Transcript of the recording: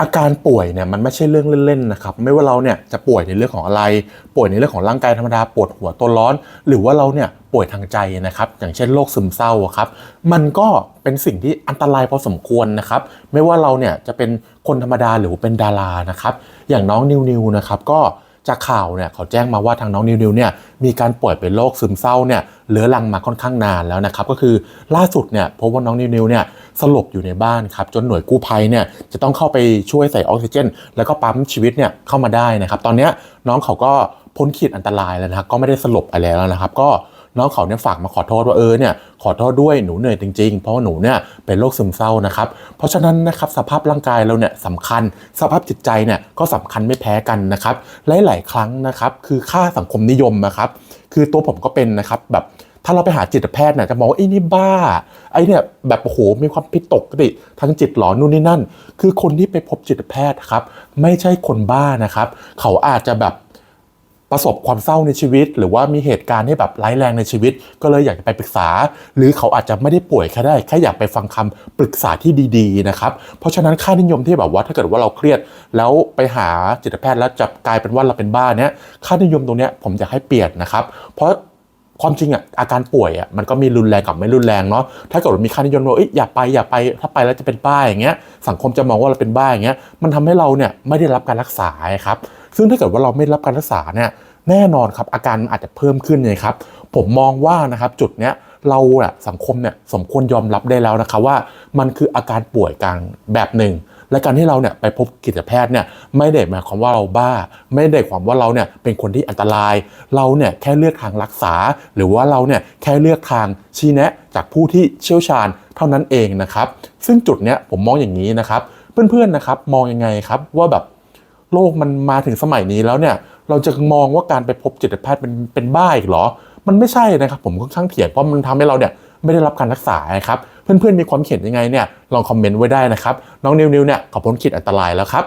อาการป่วยเนี่ยมันไม่ใช่เรื่องเล่นๆนะครับไม่ว่าเราเนี่ยจะป่วยในเรื่องของอะไร ป่วยในเรื่องของร่างกายธรรมดาปวดหัวตัวร้อน หรือว่าเราเนี่ยป่วยทางใจนะครับ อย่างเช่นโรคซึมเศร้าครับมันก็เป็นสิ่งที่อันตรายพอสมควรนะครับ ไม่ว่าเราเนี่ยจะเป็นคนธรรมดาหรือเป็นดารานะครับ อย่างน้องนิวนิวนะครับก็ จากข่าวเนี่ยเขาแจ้งมาว่าทางน้องนิวนิวเนี่ยมีการป่วยเป็นโรคซึมเศร้าเนี่ยเลื้อรังมาค่อนข้างนานแล้วนะครับก็คือล่าสุดเนี่ยพบว่าน้องนิวนิวเนี่ยสลบอยู่ในบ้านครับจนหน่วยกู้ภัยเนี่ยจะต้องเข้าไปช่วยใส่ออกซิเจน แล้วก็ปั๊มชีวิตเนี่ยเข้ามาได้นะครับตอนนี้น้องเขาก็พ้นขีดอันตรายแล้วนะครับก็ไม่ได้สลบอะไรแล้วนะครับก็ น้องเขาเนี่ยฝากมาขอโทษว่าเออเนี่ยขอโทษด้วยหนูเหนื่อยจริงๆ เพราะว่าหนูเนี่ยเป็นโรคซึมเศร้านะครับ เพราะฉะนั้นนะครับสภาพร่างกายเราเนี่ยสำคัญ สภาพจิตใจเนี่ยก็สำคัญไม่แพ้กันนะครับหลายๆครั้งนะครับคือค่าสังคมนิยมนะครับคือตัวผมก็เป็นนะครับแบบถ้าเราไปหาจิตแพทย์เนี่ยจะมองว่าไอ้นี่บ้าไอ้เนี่ยแบบโอ้โหมีความผิดปกติทางจิตหลอนนู่นนี่นั่น คือคนที่ไปพบจิตแพทย์ครับไม่ใช่คนบ้านะครับ เขาอาจจะแบบ ประสบความเศร้าในชีวิต หรือว่ามีเหตุการณ์ที่แบบร้ายแรงในชีวิต ก็เลยอยากจะไปปรึกษา หรือเขาอาจจะไม่ได้ป่วยแค่ได้แค่อยากไปฟังคำปรึกษาที่ดีๆนะครับเพราะฉะนั้นค่านิยมที่แบบว่าถ้าเกิดว่าเราเครียด แล้วไปหาจิตแพทย์แล้วจะกลายเป็นว่าเราเป็นบ้าเนี้ยค่านิยมตรงเนี้ยผมอยากให้เปลี่ยนนะครับเพราะความจริงอะอาการป่วยอะมันก็มีรุนแรงกับไม่รุนแรงเนาะถ้าเกิดมีค่านิยมว่าเอ้ยอย่าไปอย่าไปถ้าไปแล้วจะเป็นบ้าอย่างเงี้ยสังคมจะมองว่าเราเป็นบ้าอย่างเงี้ยมันทำให้เราเนี่ยไม่ได้รับการรักษาครับ ซึ่งถ้าเกิดว่าเราไม่รับการรักษาเนี่ยแน่นอนครับอาการอาจจะเพิ่มขึ้นเลยครับผมมองว่านะครับจุดเนี้ยเราอะสังคมเนี่ยสมควรยอมรับได้แล้วนะครับว่า มันคืออาการป่วยกลางแบบหนึ่ง และการที่เราเนี่ยไปพบจิตแพทย์เนี่ยไม่ได้หมายความว่าเราบ้า ไม่ได้ความว่าเราเนี่ยเป็นคนที่อันตราย เราเนี่ยแค่เลือกทางรักษา หรือว่าเราเนี่ยแค่เลือกทางชี้แนะจากผู้ที่เชี่ยวชาญเท่านั้นเองนะครับ ซึ่งจุดเนี้ยผมมองอย่างนี้นะครับ เพื่อนๆนะครับมองยังไงครับว่าแบบ โลกมันมาถึงสมัยนี้แล้วเนี่ย เราจะมองว่าการไปพบจิตแพทย์เป็นเป็นบ้าอีกเหรอ มันไม่ใช่นะครับ ผมค่อนข้างเถียงเพราะมันทำให้เราเนี่ยไม่ได้รับการรักษาครับ เพื่อนๆมีความเห็นยังไงเนี่ยลองคอมเมนต์ไว้ได้นะครับ น้องนิวนิวเนี่ยขอพ้นขีดอันตรายแล้วครับ